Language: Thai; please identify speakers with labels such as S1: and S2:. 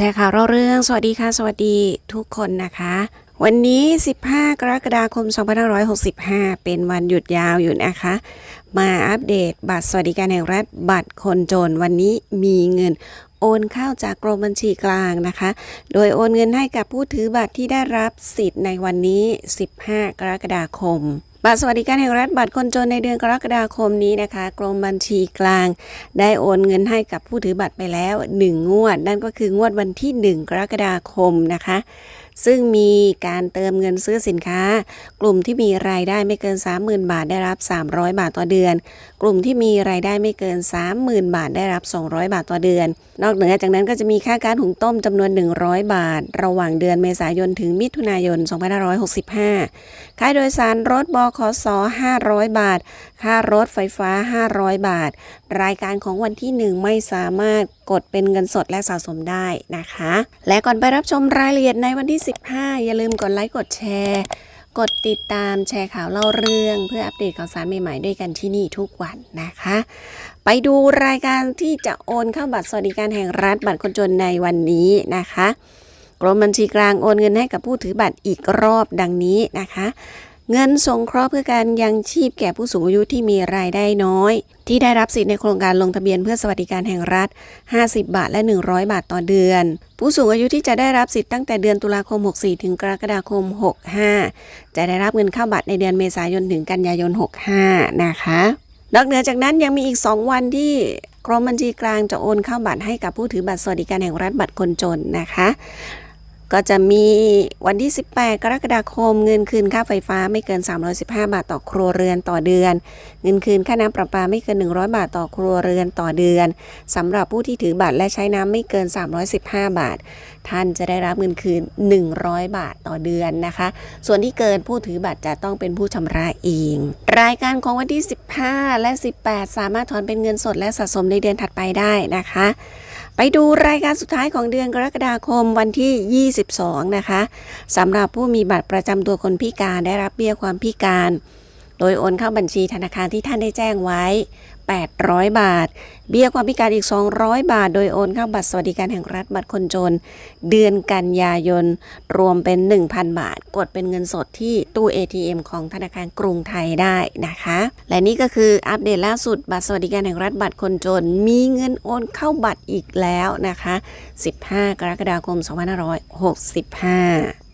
S1: ชร์ข่าวเราเรื่อง สวัสดีค่ะ สวัสดีทุกคนนะคะ วันนี้ 15 กรกฎาคม 2565 เป็นวันหยุดยาวอยู่นะคะ มาอัปเดตบัตรสวัสดิการแห่งรัฐบัตรคนจนวันนี้มีเงินโอนเข้าจากกรมบัญชีกลางนะคะ โดยโอนเงินให้กับผู้ถือบัตรที่ได้รับสิทธิ์ในวันนี้ 15 กรกฎาคม บัตรสวัสดิการแห่งรัฐบัตรคนจนในเดือนกรกฎาคมนี้นะคะ กรมบัญชีกลาง ได้โอนเงินให้กับผู้ถือบัตรไปแล้ว 1 งวด นั่นก็คืองวดวันที่ 1 กรกฎาคมนะคะ ซึ่งมีการเติมเงินซื้อสินค้า กลุ่มที่มีรายได้ไม่เกิน 30,000 บาทได้รับ 300 บาทต่อเดือน กลุ่มที่มีรายได้ไม่เกิน 30,000 บาทได้รับ 200 บาทต่อเดือน นอกเหนือจากนั้นก็จะมีค่าการหุงต้มจำนวน 100 บาท ระหว่างเดือนเมษายนถึงมิถุนายน 2565 ค่าโดยสารรถบขส500 บาท ค่ารถไฟฟ้า 500 บาท รายการของวันที่ 1 ไม่สามารถ กดเป็นเงินสดและสะสมได้นะคะ และก่อนไปรับชมรายละเอียดในวันที่ 15 อย่าลืมกดไลค์กดแชร์ กดติดตามแชร์ข่าวเล่าเรื่อง เพื่ออัปเดตข่าวสารใหม่ๆด้วยกันที่นี่ทุกวันนะคะ ไปดูรายการที่จะโอนเข้าบัตรสวัสดิการแห่งรัฐบัตรคนจนในวันนี้นะคะกรมบัญชีกลางโอนเงินให้กับผู้ถือบัตรอีกรอบดังนี้นะคะ เงินสงเคราะห์เพื่อการยังชีพแก่ผู้สูงอายุที่มีรายได้น้อย ที่ได้รับสิทธิ์ในโครงการลงทะเบียนเพื่อสวัสดิการแห่งรัฐ 50 บาทและ 100 บาทต่อเดือน ผู้สูงอายุที่จะได้รับสิทธิ์ตั้งแต่เดือนตุลาคม 64 ถึงกรกฎาคม 65 จะได้รับเงินเข้าบัตรในเดือนเมษายนถึงกันยายน 65 นะคะนอกเหนือจากนั้นยังมีอีก 2 วันที่กรมบัญชีกลางจะโอนเข้าบัตรให้กับผู้ถือบัตรสวัสดิการแห่งรัฐบัตรคนจนนะคะ ก็จะมีวันที่ 18 กรกฎาคม เงินคืนค่าไฟฟ้าไม่เกิน 315 บาทต่อครัวเรือนต่อเดือน เงินคืนค่าน้ำประปาไม่เกิน 100 บาทต่อครัวเรือนต่อเดือนสำหรับผู้ที่ถือบัตรและใช้น้ำไม่เกิน 315 บาท ท่านจะได้รับเงินคืน 100 บาทต่อเดือนนะคะ ส่วนที่เกินผู้ถือบัตรจะต้องเป็นผู้ชำระเอง รายการของวันที่ 15 และ 18 สามารถถอนเป็นเงินสดและสะสมในเดือนถัดไปได้นะคะ ไปดูรายการสุดท้ายของเดือนกรกฎาคมวันที่ 22 นะคะสำหรับผู้มีบัตรประจำตัวคนพิการได้รับเบี้ยความพิการ โดยโอนเข้าบัญชีธนาคารที่ท่านได้แจ้งไว้ 800 บาท เบี้ยความพิการอีก 200 บาท โดยโอนเข้าบัตรสวัสดิการแห่งรัฐบัตรคนจน เดือนกันยายน รวมเป็น 1,000 บาท กดเป็นเงินสดที่ตู้ ATM ของธนาคารกรุงไทยได้นะคะ และนี่ก็คืออัปเดตล่าสุดบัตรสวัสดิการแห่งรัฐบัตรคนจน มีเงินโอนเข้าบัตรอีกแล้วนะคะ 15 กรกฎาคม 2565